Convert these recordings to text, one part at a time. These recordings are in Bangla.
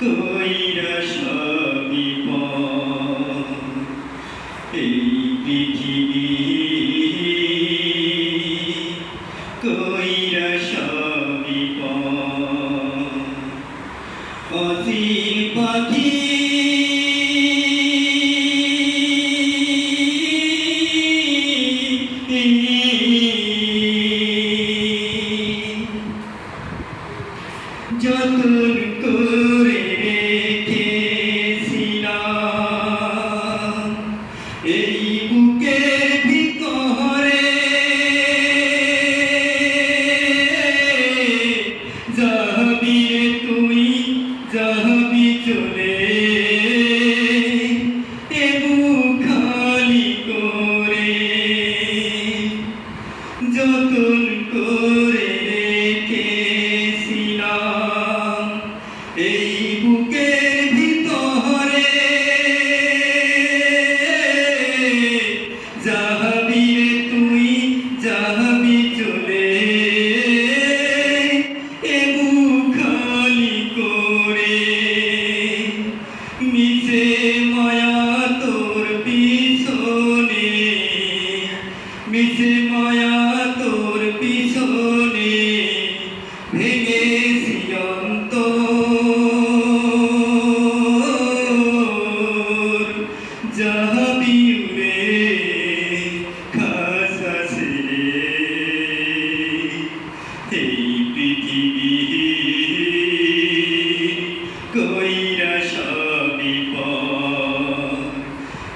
কইরা পর এই পৃথিবী কইরা পর অসীম পাখি যতন করে রেখেছিলাম এই বুকের ভিতরে যাবি তুই যাবি চলে। খালি করে যতন মিশে মায়া তোর পিছনে মিশে মায়া তোর পিছনে, ভেঙেছি অন্তর। যাবি উড়ে খাসাসে এই পৃথিবী কইরা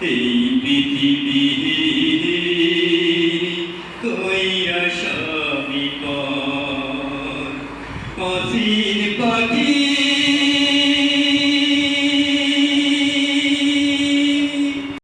এই পৃথিবী কইরা সবই পর অসীন পাখি